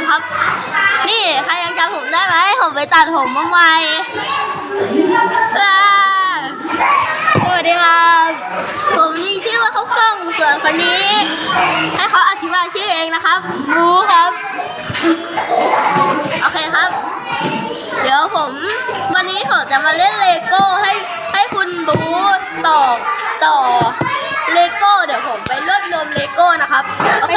กันครับ นี่ใครยังจำผมได้ไหมผมไปตัดผมเมาใหม่ว้าวสวัสดีครับผมมีชื่อว่าเขากล้องส่วนคนนี้ ให้เขาอธิบายชื่อเองนะครับรู้ครับ โอเคครับ เดี๋ยวผม วันนี้ผมจะมาเล่นเลโก้ให้ให้คุณบูต่อต่อเลโก้เดี๋ยวผมไปรวบรวมเลโก้นะครับ โอเค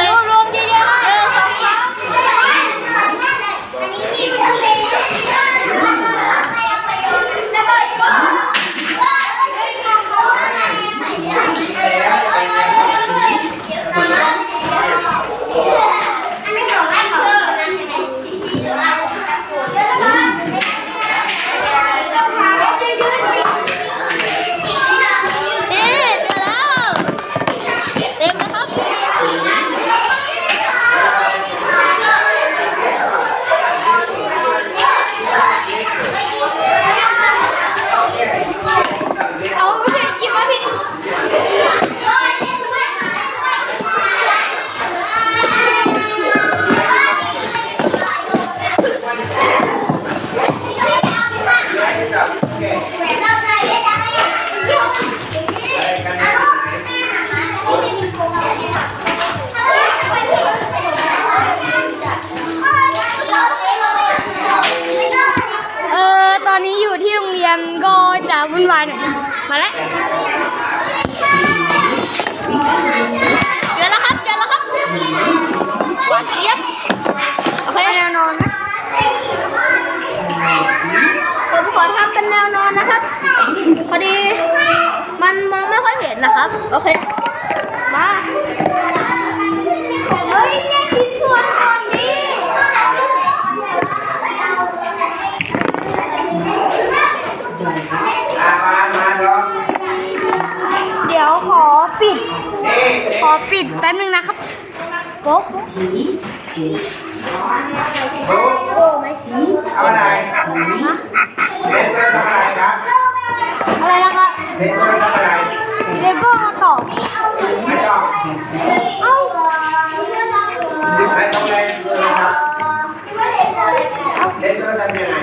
มาแล้วเจอแล้วครับเจอแล้วครับหวานเจี๊ยบโอเคแนวนอนนะผมขอทำเป็นแนวนอนนะครับ พอดีมันมองไม่ค่อยเห็นนะครับ โอเค มาเฮ้ย ขอปิดแป๊บนึงนะครับโป๊กรู้เอาอะไรเล่นก็ทำอะไรครับอะไรนะครับเล่นก็ทำอะไรเลโก้ต่อไม่ต้องเอ้าไม่ต้องเล่นเลยครับเล่นก็ทำยังไง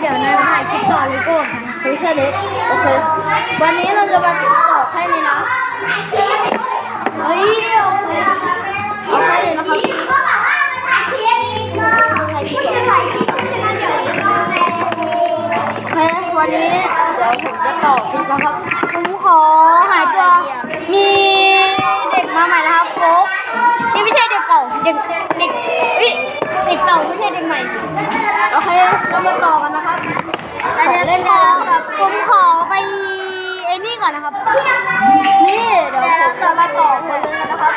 เดี๋ยวนายถ่ายคลิปต่อเลโก้ค่ะคุยแค่นี้ โอเค วันนี้เราจะมาต่อแค่นี้นะ เฮ้ยโอเคเอาแค่นี้นะครับโอเควันนี้เดี๋ยวผมจะต่อคลิปแล้วครับ ผมขอหายตัว มีเด็กมาใหม่นะครับโป๊ก นี่ไม่ใช่เด็กเก่าเด็กเด็กเอ้ยเด็กเก่าไม่ใช่เด็กใหม่โอเค เรามาต่อกันนะครับแต่เดี๋ยวเล่นแล้วแบบผมขอไปไอ้นี่ก่อนนะครับ นี่เดี๋ยวผมจะมาต่อคนนึงกันนะครับ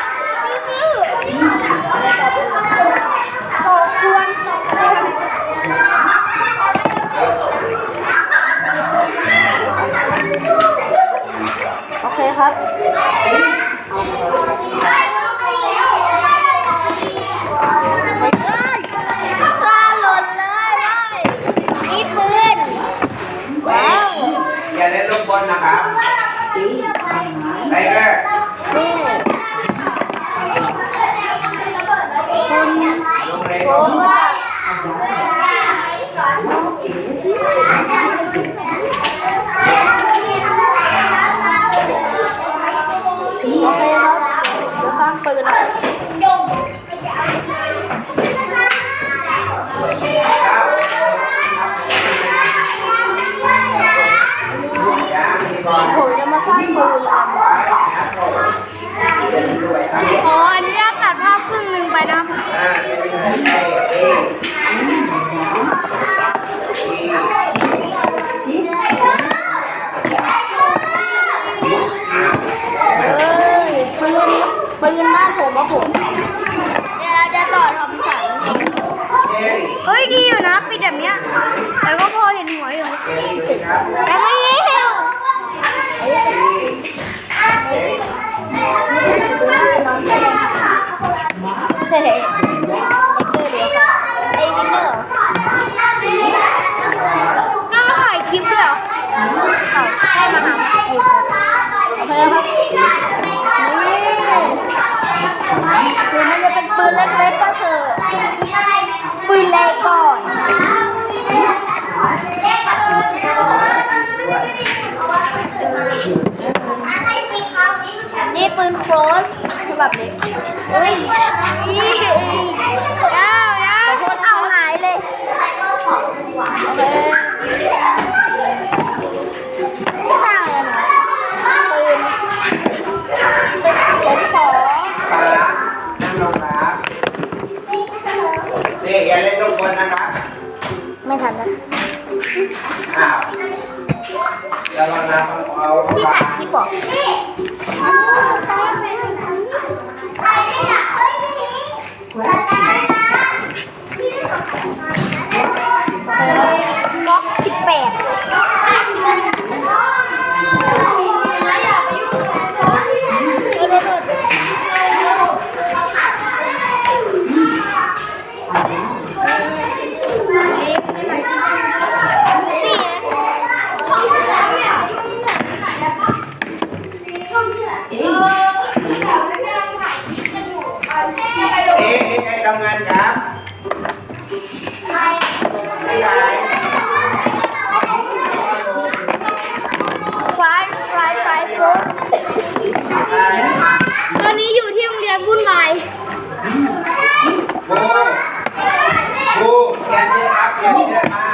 ขออนุญาตตัดภาพครึ่งหนึ่งไปนะครับอ่าเอ๊ะเอ้ยปืนปืนบ้านผมอะผมเดี๋ยวเราจะต่อทอมสันเอ๊ะเฮ้ยดีอยู่นะปิดแบบเนี้ย แต่ก็พอเห็นหัวอยู่ครับแต่ไม่เห็วเฮ้ย ไอ้เอร์ยวกันอ้วินเนอร์ถ่ายคลิปด้เหรอให้มาหาคลิเฮ้ครับนี่คือมันจะเป็นปืนเล็กๆก็เถอะ คลสคือแบบนี้เฮ้ยยี่ยาวขอโทษเอาหายเลยโอเคำงานครับไม่ไหว ฟลาตอนนี้อยู่ที่โรงเรียนวุ่นไายครูครูแกนเจครับ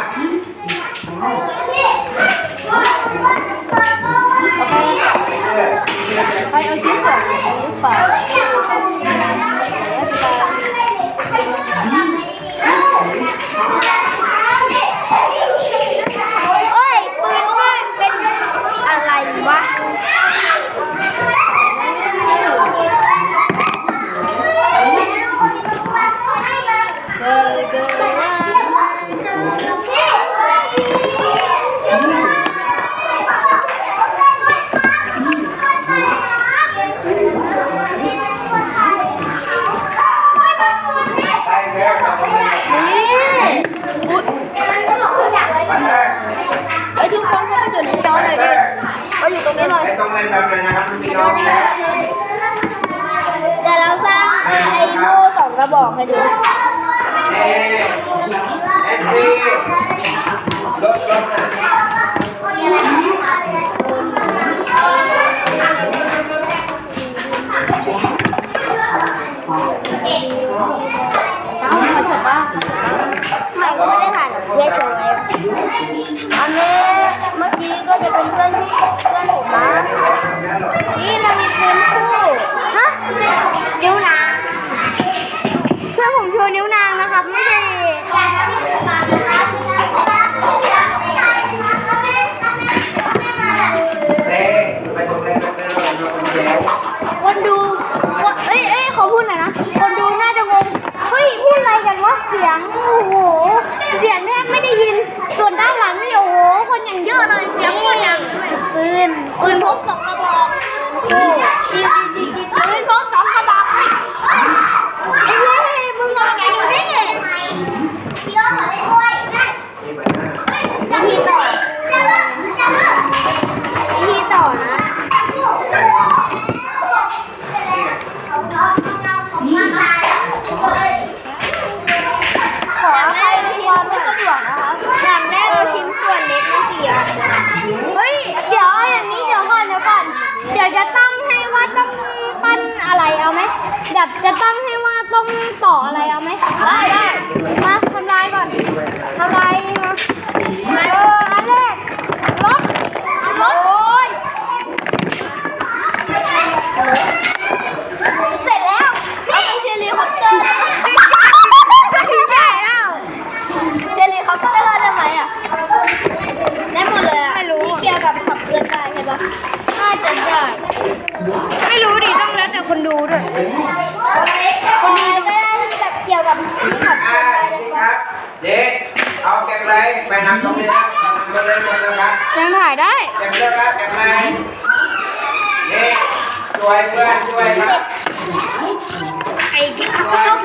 บอกให้ดูไม่ก็ไม่ได้ถ่ายเพื่อนเฉยอันนี้เมื่อกี้ก็จะเป็นเพื่อนเพื่อนผม ไม่ได้ยิน ส่วนด้านหลังนี่โอ้โห คนอย่างเยอะเลยเสียงคนอย่างปืนปืนพกสองกระบอกปืนพกสอง จะตั้งให้ว่าต้องต่ออะไรเอาไหมได้มาทำลายก น้ำตรงนี้ครับตรงนี้ครับยังถ่ายได้แข็งแรงครับแข็งไรงนี่ช่วยเพื่อนช่วยครับไอ้กาว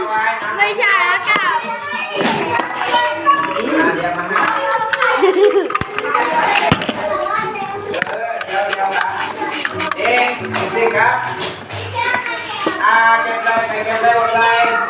ไม่ใช่แล้วกาวเดี๋ยวเอ๊ะสิครับอาเก็บเลยเก็บเลยหมดเลย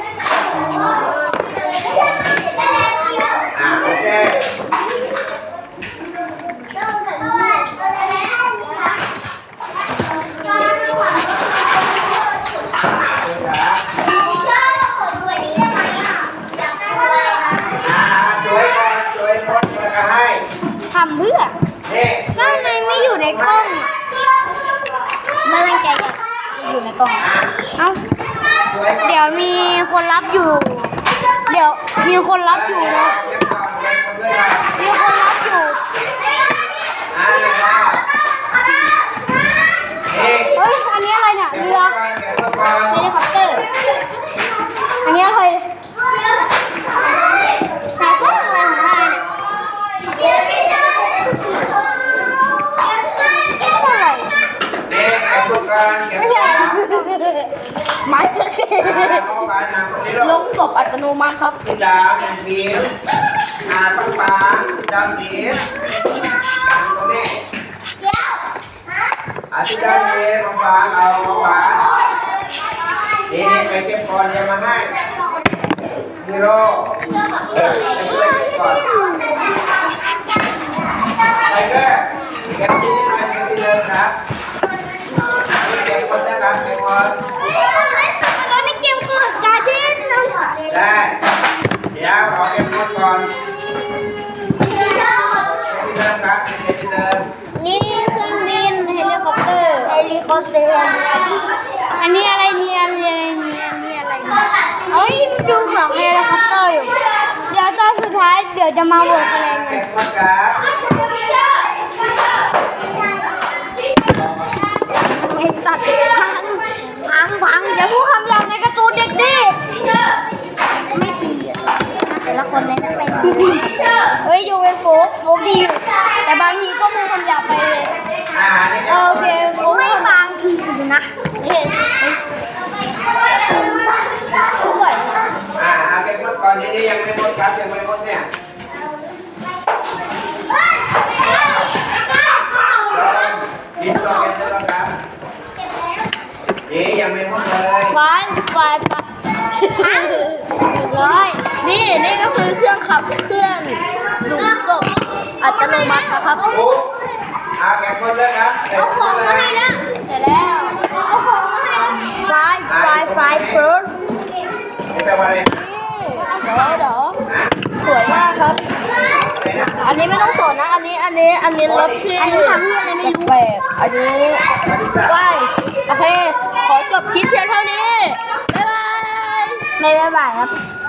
มีคนรับอยู่นะเก็บก่อนเก็บคนด้วยก่อนมีคนรับอยู่อ่านี่เฮ้ย อันนี้อะไรเนี่ยเก็บเรือก่อนเก็บก่อนเฮลิคอปเตอร์ อันนี้อะไรนายเขาทำอะไรของนายเนี่ยอะไรนี่เก็บก่อนเก็บไม่ก่ใช่อน ไม้เถื่อนอ่าเอาไปนำตรงนี้ลลูกงศพอัตโนมัติครับสีดำหนึ่งบีมอ่าปังปังสีดำบีมตรงนี้อ่าสีดำบีมปังปังเอาปังปังนี่นี่ไปเก็บก่อนเดี๋ยวมาให้ฮีโร่เออไปช่วยเก็บก่อนไทเกอร์เก็บที่นี่หน่อยเก็บที่เดิมครับนี่เก็บคนนะครับเก็บคน ตอนนี้เกมเกิดการเด่นนะ ได้ เดี๋ยวเอาเก็บคนก่อนเก็บที่เดิมครับเก็บที่เดิมนี่เครื่องบินเฮลิคอปเตอร์เฮลิคอปเตอร์อันนี้อะไรเนี่ยอะไรเนี่ยนี่อะไรเนี่ยเอ้ยดูเหมือนเฮลิคอปเตอร์อยู่ เดี๋ยวตอนสุดท้ายเดี๋ยวจะมาโหวตคะแนนกัเก็นบคนครับไอ้สัตว์พังพังพังอย่าพูดคำหยาบในการ์ตูนเด็กดิไม่ดีอะแต่ละ คนในนั้นเป็นเฮ้ยอยู่เป็นโฟกโฟกดีอยู่แต่บางทีก็พูดคำหยาบไปเลยอ่านี่เอก็อโอเคไม่บางทีนะเห็นด้วยอ่าเอาเก็บคนก่อนนี่นี่ยังไม่หมดครับยังไม่หมดเนี่ยลองกินต่อกันแล้วครับนี่ยังไม่หมดเลยฟานฟานฟานร้อย นี่นี่ก็คือเครื่องขับเคลื่อนหลุมศพอัตโนมัตินะครับปุ๊บเอาเก็บคนเลยครับเอาของมาให้นะเสร็จแล้วเอาของมาให้นะไฟไฟไฟเฟิร์สนี่แปลว่าอะไรเดี๋ยวเดี๋ยวสวยมากครับอะไรนะอันนี้ไม่ต้องสนนะ อันนี้อันนี้อันนี้รถที่อันนี้ทำเพื่ออะไรไม่รู้แปลกๆอันนี้ไหวโอเค ขอจบคลิปเพียงเท่านี้ บ๊ายบาย ไม่บ๊ายบายครับบ